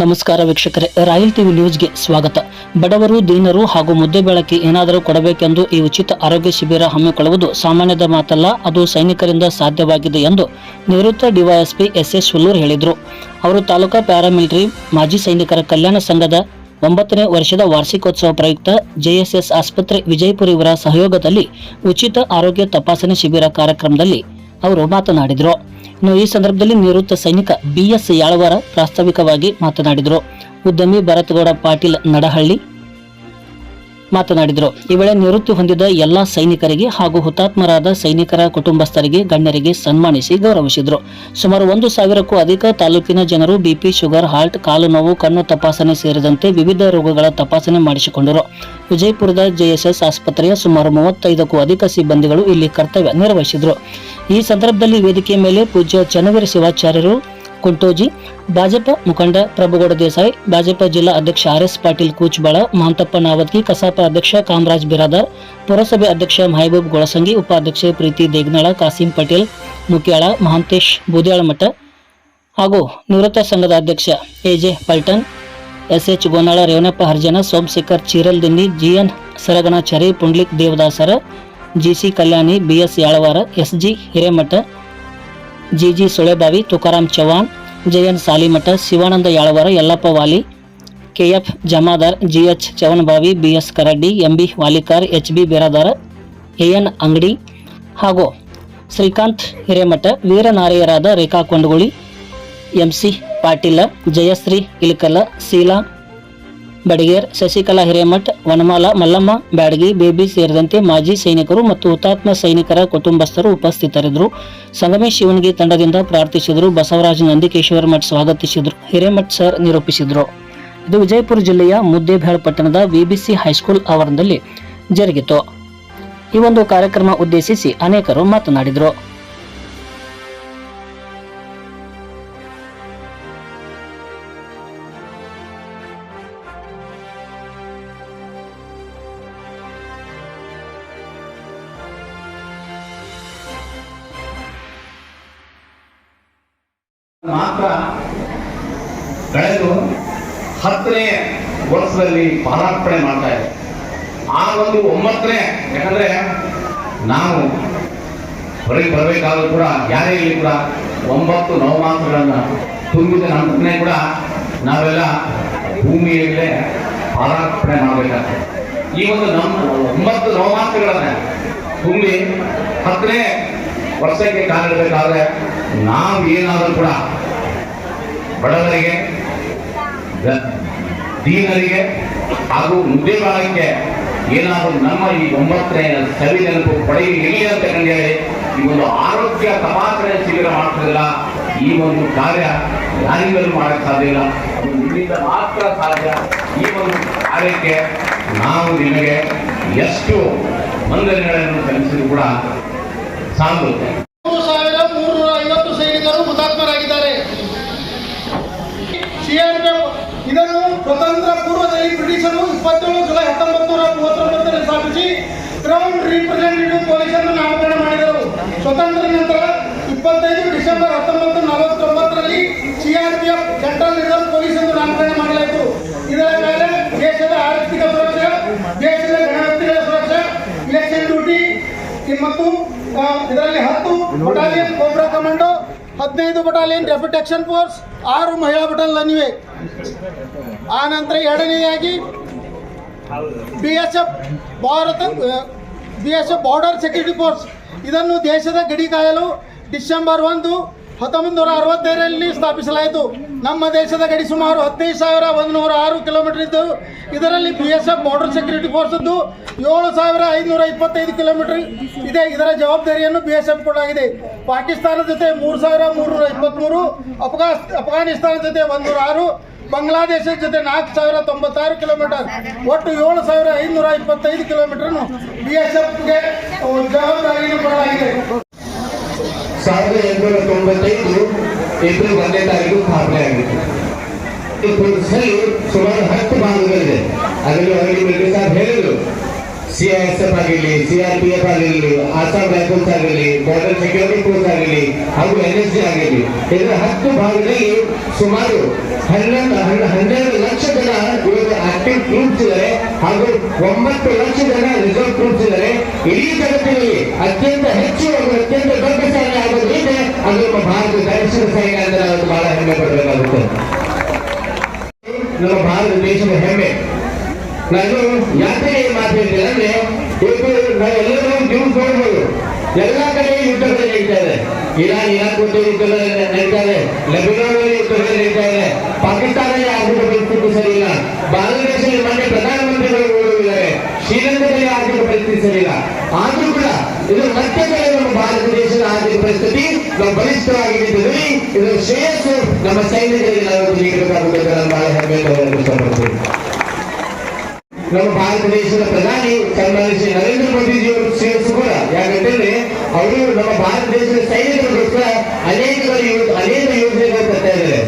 ನಮಸ್ಕಾರ ವೀಕ್ಷಕರೇ, royal TV ನ್ಯೂಸ್ಗೆ ಸ್ವಾಗತ. ಬಡವರು, ದೀನರು ಹಾಗೂ ಮುದ್ದೆ ಬೆಳಕಿ ಏನಾದರೂ ಕೊಡಬೇಕೆಂದು ಈ ಉಚಿತ ಆರೋಗ್ಯ ಶಿಬಿರ ಹಮ್ಮಿಕೊಳ್ಳುವುದು ಸಾಮಾನ್ಯದ ಮಾತಲ್ಲ, ಅದು ಸೈನಿಕರಿಂದ ಸಾಧ್ಯವಾಗಿದೆ ಎಂದು ನಿವೃತ್ತ ಡಿವೈಎಸ್ಪಿ ಎಸ್ ಎಸ್ ಹುಲ್ಲೂರ್ ಹೇಳಿದರು. ಅವರು ತಾಲೂಕಾ ಪ್ಯಾರಾಮಿಲಿಟರಿ, ಮಾಜಿ ಸೈನಿಕರ ಕಲ್ಯಾಣ ಸಂಘದ ಒಂಬತ್ತನೇ ವರ್ಷದ ವಾರ್ಷಿಕೋತ್ಸವ ಪ್ರಯುಕ್ತ ಜೆಎಸ್ಎಸ್ ಆಸ್ಪತ್ರೆ ವಿಜಯಪುರ ಇವರ ಸಹಯೋಗದಲ್ಲಿ ಉಚಿತ ಆರೋಗ್ಯ ತಪಾಸಣೆ ಶಿಬಿರ ಕಾರ್ಯಕ್ರಮದಲ್ಲಿ ಅವರು ಮಾತನಾಡಿದರು. ಇನ್ನು ಈ ಸಂದರ್ಭದಲ್ಲಿ ನಿವೃತ್ತ ಸೈನಿಕ ಬಿಎಸ್ ಯಾಳವಾರ ಪ್ರಾಸ್ತಾವಿಕವಾಗಿ ಮಾತನಾಡಿದರು. ಉದ್ಯಮಿ ಭರತಗೌಡ ಪಾಟೀಲ್ ನಡಹಳ್ಳಿ ಮಾತನಾಡಿದರು. ಈ ವೇಳೆ ನಿವೃತ್ತಿ ಹೊಂದಿದ ಎಲ್ಲಾ ಸೈನಿಕರಿಗೆ ಹಾಗೂ ಹುತಾತ್ಮರಾದ ಸೈನಿಕರ ಕುಟುಂಬಸ್ಥರಿಗೆ ಗಣ್ಯರಿಗೆ ಸನ್ಮಾನಿಸಿ ಗೌರವಿಸಿದರು. ಸುಮಾರು ಒಂದು ಸಾವಿರಕ್ಕೂ ಅಧಿಕ ತಾಲೂಕಿನ ಜನರು ಬಿಪಿ ಶುಗರ್, ಹಾರ್ಟ್, ಕಾಲು ನೋವು, ಕಣ್ಣು ತಪಾಸಣೆ ಸೇರಿದಂತೆ ವಿವಿಧ ರೋಗಗಳ ತಪಾಸಣೆ ಮಾಡಿಸಿಕೊಂಡರು. ವಿಜಯಪುರದ ಜೆಎಸ್ಎಸ್ ಆಸ್ಪತ್ರೆಯ ಸುಮಾರು ಮೂವತ್ತೈದಕ್ಕೂ ಅಧಿಕ ಸಿಬ್ಬಂದಿಗಳು ಇಲ್ಲಿ ಕರ್ತವ್ಯ ನಿರ್ವಹಿಸಿದರು. ಈ ಸಂದರ್ಭದಲ್ಲಿ ವೇದಿಕೆಯ ಮೇಲೆ ಪೂಜ್ಯ ಚನ್ನವೀರ ಶಿವಾಚಾರ್ಯರು, ಕುಂಟೋಜಿ, ಭಾಜಪ ಮುಖಂಡ ಪ್ರಭುಗೌಡ ದೇಸಾಯಿ, ಭಾಜಪ ಜಿಲ್ಲಾ ಅಧ್ಯಕ್ಷ ಆರ್ ಎಸ್ ಪಾಟೀಲ್ ಕೂಚ್ಬಾಳ ಮಹಂತಪ್ಪ ನಾವದ್ಗಿ, ಕಸಾಪ ಅಧ್ಯಕ್ಷ ಕಾಮರಾಜ್ ಬಿರಾದಾರ್, ಪುರಸಭೆ ಅಧ್ಯಕ್ಷ ಮಹಬೂಬ್ ಗೊಳಸಂಗಿ, ಉಪಾಧ್ಯಕ್ಷೆ ಪ್ರೀತಿ ದೇಗ್ನಾಳ, ಕಾಸಿಂ ಪಟೇಲ್ ಮುಕ್ಯಾಳ ಮಹಾಂತೇಶ್ ಬೂದ್ಯಾಳಮಠ ಹಾಗೂ ನಿವೃತ್ತ ಸಂಘದ ಅಧ್ಯಕ್ಷ AJ Paltan S H Gonal Revanappa Harjan, Somashekhar Chiral Dinni GN Saraganachari Pundlik Devadasar GC Kalyani, BS Yalawar, SG Hiremath, GG Sulebavi, Tukaram Chauhan Jayan Salimath, Shivananda Yalawar, Yallappa Wali, KF Jamadar, GH Chavanbavi BS Karaddi, MB Walikar H B Biradar, AN Angadi ಹಾಗೂ ಶ್ರೀಕಾಂತ್ ಹಿರೇಮಠ, ವೀರನಾರಿಯರಾದ Rekha Kondaguli MC Patil, Jayashree Ilkal Sheela Badiger, Shashikala Hiremath, Vanamala, Mallamma, Byadgi, Baby ಸೇರಿದಂತೆ ಮಾಜಿ ಸೈನಿಕರು ಮತ್ತು ಹುತಾತ್ಮ ಸೈನಿಕರ ಕುಟುಂಬಸ್ಥರು ಉಪಸ್ಥಿತರಿದ್ದರು. ಸಂಗಮೇಶ್ ಶಿವನಿಗೆ ತಂಡದಿಂದ ಪ್ರಾರ್ಥಿಸಿದರು. ಬಸವರಾಜ ನಂದಿಕೇಶ್ವರ ಮಠ್ ಸ್ವಾಗತಿಸಿದರು. ಹಿರೇಮಠ್ ಸರ್ ನಿರೂಪಿಸಿದರು. ಇದು ವಿಜಯಪುರ ಜಿಲ್ಲೆಯ ಮುದ್ದೇಬೇಳ ಪಟ್ಟಣದ ವಿಬಿಸಿ ಹೈಸ್ಕೂಲ್ ಆವರಣದಲ್ಲಿ ಜರುಗಿತು. ಈ ಒಂದು ಕಾರ್ಯಕ್ರಮ ಉದ್ದೇಶಿಸಿ ಅನೇಕರು ಮಾತನಾಡಿದರು. ಮಾತ್ರ ಕಳೆದು ಹತ್ತನೇ ವರ್ಷದಲ್ಲಿ ಪಾದಾರ್ಪಣೆ ಮಾಡ್ತಾ ಇದೆ. ಆ ಒಂದು ಒಂಬತ್ತನೇ, ಯಾಕಂದ್ರೆ ನಾವು ಹೊರಗೆ ಬರಬೇಕಾದ್ರೂ ಕೂಡ ಯಾರೇ ಇಲ್ಲಿ ಕೂಡ ಒಂಬತ್ತು ನವಮಾಸಗಳನ್ನು ತುಂಬಿದ ನಂತರನೇ ಕೂಡ ನಾವೆಲ್ಲ ಭೂಮಿಯಲ್ಲೇ ಪಾದಾರ್ಪಣೆ ಮಾಡಬೇಕಾಗ್ತದೆ. ಈ ಒಂದು ನಮ್ಮ ಒಂಬತ್ತು ನವಮಾಸಗಳನ್ನ ತುಂಬಿ ಹತ್ತನೇ ವರ್ಷಕ್ಕೆ ಕಾಲಿಡಬೇಕಾದ್ರೆ ನಾವು ಏನಾದರೂ ಕೂಡ ಬಡವರಿಗೆ ದೀನರಿಗೆ ಹಾಗೂ ಉದ್ಯೋಗಕ್ಕೆ ಏನಾದರೂ ನಮ್ಮ ಈ ಒಂಬತ್ತನೇ ಸವಿ ನೆನಪು ಪಡೆಯಲಿ ಅಂತ ಹೇಳಿ, ಈ ಒಂದು ಆರೋಗ್ಯ ತಪಾಸಣೆ ಶಿಬಿರ ಮಾಡ್ತಿಲ್ಲ ಈ ಒಂದು ಕಾರ್ಯ ಯಾರಿಂದಲೂ ಮಾಡಕ್ಕೆ ಸಾಧ್ಯ ಇಲ್ಲ. ಅದು ನಿಮ್ಮಿಂದ ಮಾತ್ರ ಸಾಧ್ಯ. ಈ ಒಂದು ಕಾರ್ಯಕ್ಕೆ ನಾವು ನಿಮಗೆ ಎಷ್ಟು ಮಂದಿರಗಳನ್ನು ಕಲಿಸಿದ್ರು ಕೂಡ ಸಾಲುತ್ತೆ ಮೂರು ಸಾವಿರ ಮೂರುನೂರ ಐವತ್ತು ಸೈನಿಕರು ಹುತಾತ್ಮರಾಗಿದ್ದಾರೆ. ಸಿಆರ್ಪಿಎಫ್ ಇದನ್ನು ಸ್ವತಂತ್ರ ಪೂರ್ವದಲ್ಲಿ ಬ್ರಿಟಿಷರು ಇಪ್ಪತ್ತೇಳು ಜುಲೈ ಹತ್ತೊಂಬತ್ತು ನೂರ ಮೂವತ್ತೊಂಬತ್ತರಲ್ಲಿ ಸ್ಥಾಪಿಸಿ ಗ್ರೌಂಡ್ ರಿಪ್ರೆಸೆಂಟೇಟಿವ್ ಪೊಲೀಸ್ ಅನ್ನು ನಾಮಕರಣ ಮಾಡಿದರು. ಸ್ವತಂತ್ರ ನಂತರ ಇಪ್ಪತ್ತೈದು ಡಿಸೆಂಬರ್ ಹತ್ತೊಂಬತ್ತು ನಲವತ್ತೊಂಬತ್ತರಲ್ಲಿ ಸಿಆರ್ಪಿಎಫ್ ಸೆಂಟ್ರಲ್ ರಿಸರ್ವ್ ಪೊಲೀಸ್ ಎಂದು ನಾಮಕರಣ ಮಾಡಲಾಯಿತು. ಇದರ ಮೇಲೆ ದೇಶದ ಆರ್ಥಿಕ ಸುರಕ್ಷೆ, ದೇಶದ ಗಣವ್ಯಕ್ತಿಗಳ ಸುರಕ್ಷೆ ಇಲೆಕ್ಷನ್ ಡ್ಯೂಟಿ ಮತ್ತು ಇದರಲ್ಲಿ ಹತ್ತು ಬಟಾಲಿಯನ್ ಕೋಬ್ರಾ ಕಮಾಂಡೋ, ಹದಿನೈದು ಬಟಾಲಿಯನ್ ರ್ಯಾಪಿಡ್ ಆಕ್ಷನ್ ಫೋರ್ಸ್ ಆರು ಮಹಿಳಾ ಬಟಾಲಿಯನ್ ಇವೆ ಆ ನಂತರ B S F Bharat B S F border security force ಇದನ್ನು ದೇಶದ ಗಡಿ ಕಾಯಲು ಡಿಸೆಂಬರ್ ಒಂದು ಹತ್ತೊಂಬತ್ತು ನೂರ ಅರವತ್ತೈದರಲ್ಲಿ ಸ್ಥಾಪಿಸಲಾಯಿತು. ನಮ್ಮ ದೇಶದ ಗಡಿ ಸುಮಾರು ಹದಿನೈದು ಸಾವಿರ ಒಂದು ನೂರ ಆರು ಕಿಲೋಮೀಟರ್ ಇದ್ದು, ಇದರಲ್ಲಿ B S F border security ಫೋರ್ಸದ್ದು ಏಳು ಸಾವಿರ ಐದುನೂರ ಇಪ್ಪತ್ತೈದು ಕಿಲೋಮೀಟರ್ ಇದೆ. ಇದರ ಜವಾಬ್ದಾರಿಯನ್ನು ಬಿ ಎಸ್ ಎಫ್ ಕೊಡಲಾಗಿದೆ. ಪಾಕಿಸ್ತಾನದ ಜೊತೆ ಮೂರು ಸಾವಿರ ಮೂರುನೂರ ಇಪ್ಪತ್ತ್ಮೂರು ಅಫ್ಘಾ ಅಫ್ಘಾನಿಸ್ತಾನದ ಜೊತೆ ಒಂದೂರ ಆರು ಬಾಂಗ್ಲಾದೇಶದ ಜೊತೆ ನಾಲ್ಕು ಸಾವಿರ ತೊಂಬತ್ತಾರು ಕಿಲೋಮೀಟರ್. ಒಟ್ಟು ಏಳು ಸಾವಿರ ಐದುನೂರ ಇಪ್ಪತ್ತೈದು ಕಿಲೋಮೀಟರ್ನು ಬಿ ಎಸ್ ಎಫ್ಗೆ ಜವಾಬ್ದಾರಿಯನ್ನು ಕೊಡಲಾಗಿದೆ. ಸಾವಿರದ ಎಂಟುನೂರ ತೊಂಬತ್ತೈದು ಏಪ್ರಿಲ್ ಒಂದನೇ ತಾರೀಕು ಸ್ಥಾಪನೆ ಆಗಿತ್ತು. ಈ ಪುರಸಭೆಯಲ್ಲಿ ಸುಮಾರು ಹತ್ತು ಭಾಗಗಳಿದೆ. ಅದರಲ್ಲಿ ಅವರಿಗೆ ಸಿ ಸಾಹೇಬ್ ಎಸ್ ಎಫ್ ಆಗಿರಲಿ ಸಿ ಆರ್ ಪಿ ಎಫ್ ಆಗಿರಲಿ ಆಸಾಂ ರೈಫಲ್ಸ್ ಆಗಿರಲಿ ಬಾರ್ಡರ್ ಸೆಕ್ಯೂರಿಟಿ ಫೋರ್ಸ್ ಆಗಿರಲಿ, ಹಾಗೂ ಎನ್ ಎಸ್ ಜಿ ಆಗಿರಲಿ. ಇದರ ಹತ್ತು ಭಾಗದಲ್ಲಿ ಸುಮಾರು ಹನ್ನೊಂದು, ಹನ್ನ- ಹನ್ನೆರಡು ಲಕ್ಷ ಜನ ಇವತ್ತು ಆಕ್ಟಿವ್ ಟ್ರೂಪ್ಸ್ ಇದ್ದಾರೆ. ಹಾಗೂ ಒಂಬತ್ತು ಲಕ್ಷ ಜನ ರಿಸರ್ವ್ ಟ್ರೂಪ್ಸ್ ಇದ್ದಾರೆ. ಇಡೀ ಜಗತ್ತಿನಲ್ಲಿ ಅತ್ಯಂತ ಅದು ನಮ್ಮ ಭಾರತದ ದಕ್ಷಿಣ ಸೈನ್ಯ ನಾವು ಬಹಳ ಹೆಮ್ಮೆ ಪಡಬೇಕಾಗುತ್ತೆ. ನಮ್ಮ ಭಾರತ ದೇಶದ ಹೆಮ್ಮೆ. ನಾನು ಯಾಕೆ ಈ ಮಾತು ಅಂದ್ರೆ ನಾವೆಲ್ಲರೂ ನ್ಯೂಸ್ ನೋಡ್ಬೋದು ಎಲ್ಲಾ ಕಡೆ ಯುದ್ಧದಲ್ಲಿ ನಡೀತಾ ಇದೆ. ಇರಾನ್, ಇರಾಕ್ ಯುದ್ಧದಲ್ಲಿ ನಡೀತಾ ಇದೆ. ಲೆಬನಾನ್ನಲ್ಲಿ ಸರಿಯಿಲ್ಲ ನಡೀತಾ ಇದೆ. ಆರ್ಥಿಕ ಪರಿಸ್ಥಿತಿ ಇಲ್ಲ. ಬಾಂಗ್ಲಾದೇಶದಲ್ಲಿ ಮೊನ್ನೆ ಪ್ರಧಾನಮಂತ್ರಿಗಳು ಇದ್ದಾರೆ ಶ್ರೀಲಂಕಾದಲ್ಲಿ ಆರ್ಥಿಕ ಪರಿಸ್ಥಿತಿ ಸರಿ ಇಲ್ಲ. ಆದ್ರೂ ಕೂಡ ಇದು ಮತ್ತೆ ಆರ್ಥಿಕ ನಾವು ನಾವು ನಿಂತಿದ್ದೀವಿ ಇದರ ಶ್ರೇಯಸ್ಸು ನಮ್ಮ ಸೈನ್ಯದಲ್ಲಿ ನಾವು ನೀಡಬೇಕಾಗುತ್ತೆ ಬಹಳ ನಮ್ಮ ಭಾರತ ದೇಶದ ಪ್ರಧಾನಿ ಸನ್ಮಾನ್ಯ ಶ್ರೀ ನರೇಂದ್ರ ಮೋದಿಜಿ ಅವರು ಶ್ರೇಯಸ್ಸು ಕೂಡ. ಯಾಕಂತಂದ್ರೆ ಅವರು ನಮ್ಮ ಭಾರತ ದೇಶದ ಸೈನಿಕರಿಗೋಸ್ಕರ ಅನೇಕ ಅನೇಕ ಯೋಜನೆಗಳು ತರ್ತಾ ಇದ್ದಾರೆ.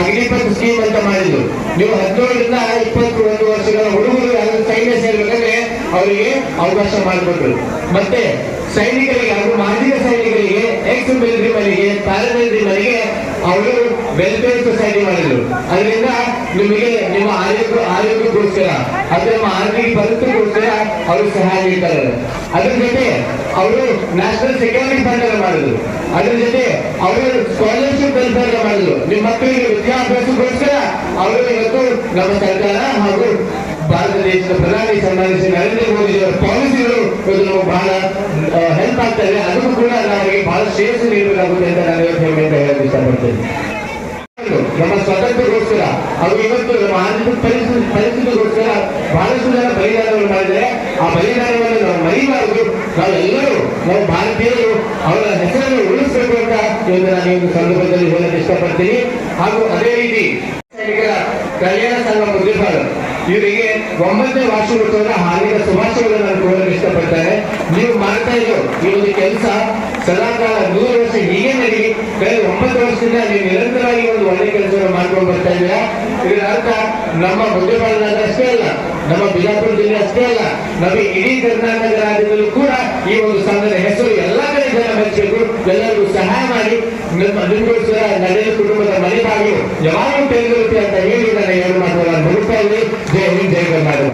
ಅಗ್ನಿಪಥ್ ಸ್ಕೀಮ್ ಅಂತ ಮಾಡಿದ್ರು. ನೀವು ಹದಿನೇಳರಿಂದ ಇಪ್ಪತ್ತು ಒಂದು ವರ್ಷಗಳ ಹುಡುಗರು ಯಾರು ಸೈನ್ಯ ಸೇರ್ಬೇಕಂದ್ರೆ ಅವರಿಗೆ ಅವಕಾಶ ಮಾಡಿಕೊಟ್ರು. ಮತ್ತೆ ಸೈನಿಕರಿಗೆ ಹಾಗೂ ಮಾಜಿ ಸೈನಿಕರಿಗೆ ಎಕ್ಸ್ ಮಿಲಿಟರಿ ಮನೆಗೆ ಪ್ಯಾರಮಿಲಿಟರಿ ಮನೆಗೆ ಅವರು ವೆಲ್ಫೇರ್ ಸೊಸೈಟಿ ಮಾಡಿದ್ರು. ಅದರಿಂದ ನಿಮಗೆ ನಿಮ್ಮ ಆರೋಗ್ಯ, ಆರೋಗ್ಯಕ್ಕೋಸ್ಕರ ಅದು ನಮ್ಮ ಆರ್ಥಿಕ ಪರಿಸ್ಥಿತಿಗೋಸ್ಕರ ಅವರು ಸಹಾಯ ನೀಡ್ತಾರೆ ಅದ್ರ ಜೊತೆ ಅವರು ನ್ಯಾಷನಲ್ ಸೆಕ್ಯೂರಿಟಿ ಫಂಡ್ ಮಾಡಿದ್ರು. ಅದ್ರ ಜೊತೆ ಅವರು ಸ್ಕಾಲರ್ಶಿಪ್ ವೆಲ್ಫೇರ್ ಮಾಡಿದ್ರು. ನಿಮ್ಮ ಮಕ್ಕಳಿಗೆ ವಿದ್ಯಾಭ್ಯಾಸಕ್ಕೋಸ್ಕರ ಅವರು ಇವತ್ತು ನಮ್ಮ ಸರ್ಕಾರ ಹಾಗೂ ಭಾರತ ದೇಶದ ಪ್ರಧಾನಿ ಸನ್ಮಾನ್ಯ ಶ್ರೀ ನರೇಂದ್ರ ಮೋದಿ ಅವರ ಪಾಲಿಸಿಗಳು ಬಹಳ ಹೆಲ್ಪ್ ಆಗ್ತಾ ಇದೆ. ಅದನ್ನು ಕೂಡ ನಮಗೆ ಬಹಳ ಶ್ರೇಯಸ್ಸು ನೀಡಬೇಕಾಗುತ್ತೆ ಅಂತ ನಾನು ಇವತ್ತು ಹೇಳಬೇಕು ಇಷ್ಟಪಡ್ತೇನೆ. ನಮ್ಮ ಸ್ವಾತಂತ್ರ್ಯಕ್ಕೋಸ್ಕರ ಅವರು ಇವತ್ತು ನಮ್ಮ ಆರ್ಥಿಕ ಪರಿಸ್ಥಿತಿ ಪರಿಸ್ಥಿತಿಗೋಸ್ಕರ ಬಹಳಷ್ಟು ಜನ ಬಲಿದಾನವನ್ನು ಮಾಡಿದರೆ ಆ ಬಲಿದಾನವನ್ನು ನಾವು ಮರಿಬಾರದು. ನಾವೆಲ್ಲರೂ, ನಾವು ಭಾರತೀಯರು, ಅವರ ಹೆಸರನ್ನು ಉಳಿಸಬೇಕು ಅಂತ ಇವತ್ತು ನಾನು ಈ ಸಂದರ್ಭದಲ್ಲಿ ಹೇಳಲು ಇಷ್ಟಪಡ್ತೀನಿ. ಹಾಗೂ ಅದೇ ರೀತಿ ಕಲ್ಯಾಣ ಸಂಘ ಇವರಿಗೆ ಒಂಬತ್ತನೇ ವಾರ್ಷಿಕೋತ್ಸವದ ಹಾಲಿನ ಶುಭಾಶಯಗಳನ್ನು ನಾನು ಕೋರಲು ಇಷ್ಟಪಡ್ತಾರೆ ನೀವು ಮಾಡ್ತಾ ಇರೋ ಈ ಒಂದು ಕೆಲಸ. ಸದಾಕಾಲ ನೂರು ವರ್ಷ ಹೀಗೆ ನಡೀಲಿ ಕಳೆದ ಒಂಬತ್ತು ವರ್ಷದಿಂದ ನೀವು ನಿರಂತರವಾಗಿ ಒಂದು ಒಳ್ಳೆ ಕೆಲಸವನ್ನು ಮಾಡ್ಕೊಂಡು ಬರ್ತಾ ಇದ್ದೀರಾ? ಇದರ ಅರ್ಥ ನಮ್ಮ ಮುದ್ದೆಪಾಲನಾಗ ಅಷ್ಟೇ ಅಲ್ಲ. ನಮ್ಮ ಬಿಜಾಪುರ ಜಿಲ್ಲೆ ಅಷ್ಟೇ ಅಲ್ಲ. ನಮ್ಮ ಇಡೀ ಕರ್ನಾಟಕ ರಾಜ್ಯದಲ್ಲೂ ಕೂಡ ಈ ಒಂದು ಸಂಘದ ಹೆಸರು ಎಲ್ಲ ಕಡೆ ಜನ ಮೆಚ್ಚಬೇಕು ಎಲ್ಲರಿಗೂ ಸಹಾಯ ಮಾಡಿ ನಿಮ್ಮ ನಿಮಗೋಸ್ಕರ ನಡೆಯಲು ಕುಟುಂಬದ ಮನೆ ಬಾಗಿಲು ಯಾವಾಗಲೂ ತೆರೆದಿರುತ್ತೆ ಅಂತ ಹೇಳಿ ನನ್ನ ಎರಡು ಮಾತುಗಳನ್ನು ಮುಗಿಸ್ತಾ ಇದ್ದೀನಿ ಜೈ ಹಿಂದ್ ಜೈ ಕರ್ನಾಟಕ